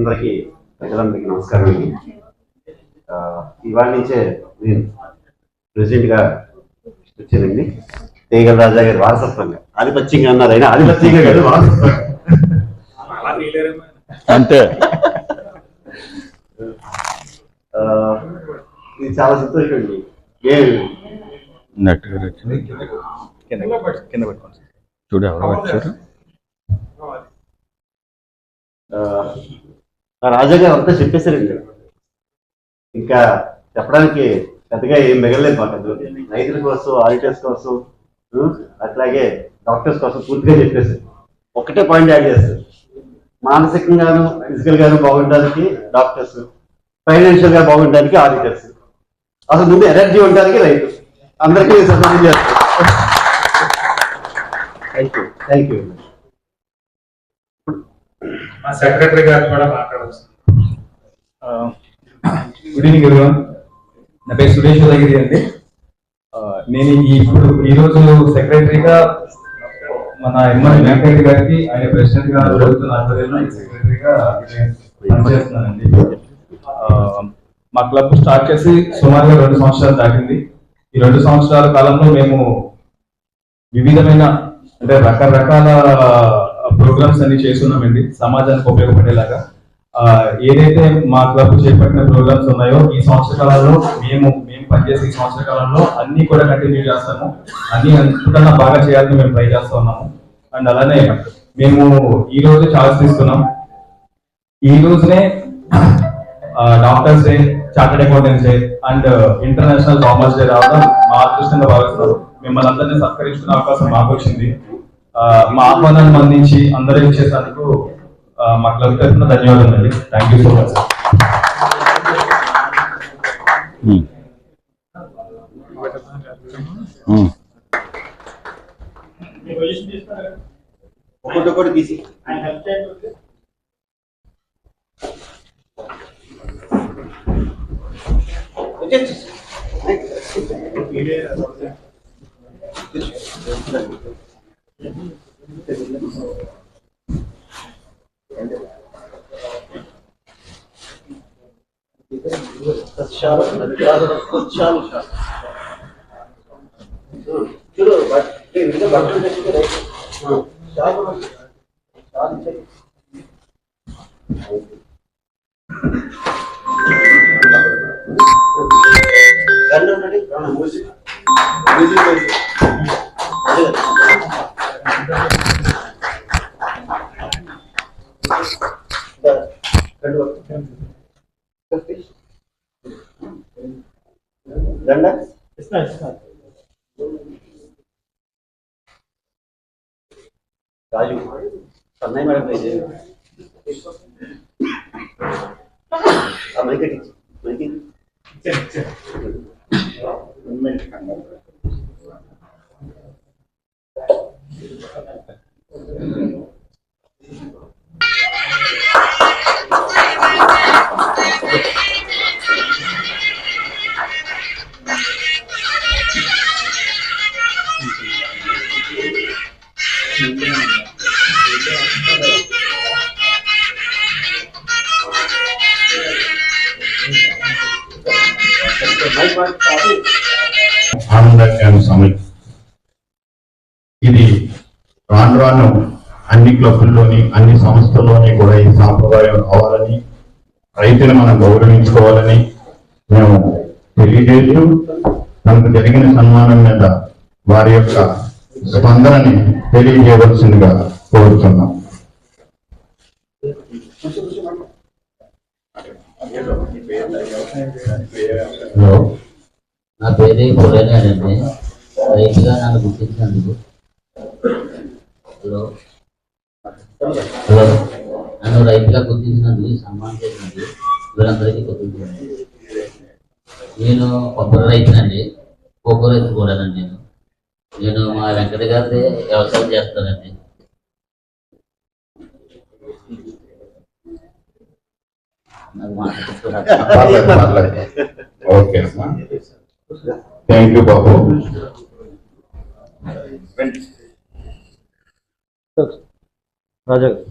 అందరికీ ప్రజలందరికీ నమస్కారం అండి. ఇవాళ నుంచే నేను ప్రెసిడెంట్గా వచ్చానండి. తేగల రాజా గారి వారసత్వంగా. ఆధిపత్యంగా అన్నారు అయినా ఆధిపత్యంగా కాదు వారసత్వంగా అంతే. ఇది చాలా సంతోషం అండి. కింద పెట్టుకోండి చూడు ఎవరు వచ్చారు? రాజాగారు అంతా చెప్పేశారండి. ఇంకా చెప్పడానికి పెద్దగా ఏం మిగలలేదు మాకు రైతుల కోసం ఆడిటర్స్ కోసం అట్లాగే డాక్టర్స్ కోసం పూర్తిగా చెప్పేశారు. ఒకటే పాయింట్ యాడ్ చేస్తారు మానసికంగాను ఫిజికల్ గాను బాగుండడానికి డాక్టర్స్ ఫైనాన్షియల్గా బాగుండడానికి ఆడిటర్స్. అసలు ముందు ఎనర్జీ ఉండడానికి రైతు. అందరికీ సపోర్ట్ చేస్తారు థ్యాంక్ యూ థ్యాంక్ యూ మా సెక్రటరీ గారు కూడా మాట్లాడవచ్చు గుడ్ ఈవినింగ్ ఎవరివన్ నా పేరు సురేష్ ఉదయగిరి అండి. నేను ఇప్పుడు ఈ రోజు సెక్రటరీగా మన ఎమ్మెల్యే వెంకయ్య గారికి ఆయన ప్రెసిడెంట్గా జరుగుతున్న ఆధ్వర్యంలో సెక్రటరీగా నేను పనిచేస్తున్నానండి మా క్లబ్ స్టార్ట్ చేసి సుమారుగా రెండు సంవత్సరాలు దాటింది. ఈ రెండు సంవత్సరాల కాలంలో మేము వివిధమైన అంటే రకరకాల ప్రోగ్రామ్స్ అన్ని చేస్తున్నామండి. సమాజానికి ఉపయోగపడేలాగా. ఏదైతే మా క్లబ్ చేపట్టిన ప్రోగ్రామ్స్ ఉన్నాయో ఈ సంవత్సర కాలంలో మేము మేము పనిచేసే ఈ సంవత్సర కాలంలో అన్ని కూడా కంటిన్యూ చేస్తాము. అన్ని అంతకన్నా బాగా చేయాలని మేము ట్రై చేస్తూ ఉన్నాము. అండ్ అలానే మేము ఈ రోజు ఛాన్స్ తీసుకున్నాం. ఈ రోజునే doctors day chartered accountants day and international commerce day రావడం మా అదృష్టంగా భావిస్తున్నాం మిమ్మల్ని అందరినీ సత్కరించుకునే అవకాశం మాకు వచ్చింది. మా ఆహ్వానాన్ని అందించి అందరూ ఇచ్చేసేందుకు ఆ, మా క్లబ్ తరఫున ధన్యవాదాలు అండి. Thank you so much. ఒకటి తీసి చూడు బట్- ఏ, ఇంకా బట్టలు తెచ్చుకో, గన్ను ఉన్నది? మూసి. గన్ను పట్టు. దండ రాజు అన్నయ్య మేడం ట్రై చేయండి ఆ మైక్ ఎక్కించు. మైక్ ఎక్కించు. మైక్ మైక్ కాదు. ఆనంద క్యాంప్ ఇది రాను రాను అన్ని క్లబ్బుల్లోని అన్ని సంస్థల్లోని కూడా ఈ సాంప్రదాయం రావాలని రైతులు మనం గౌరవించుకోవాలని మేము తెలియజేస్తూ మనకు జరిగిన సన్మానం మీద వారి యొక్క స్పందనని తెలియజేయవలసిందిగా కోరుతున్నాం. హలో. నా పేరు పురేనాడండి రైతుగా నన్ను గుర్తించినందుకు. హలో. హలో. నన్ను రైతుగా గుర్తించినందుకు ఈ సన్మానం చేసినందుకు వీరందరికీ గుర్తించండి నేను కొబ్బరి రైతునండి. కొబ్బరి రైతు కూడానండి నేను. నేను మా వెంకట గారి వ్యవసాయం చేస్తానండి okay thank you Babu Raja గారు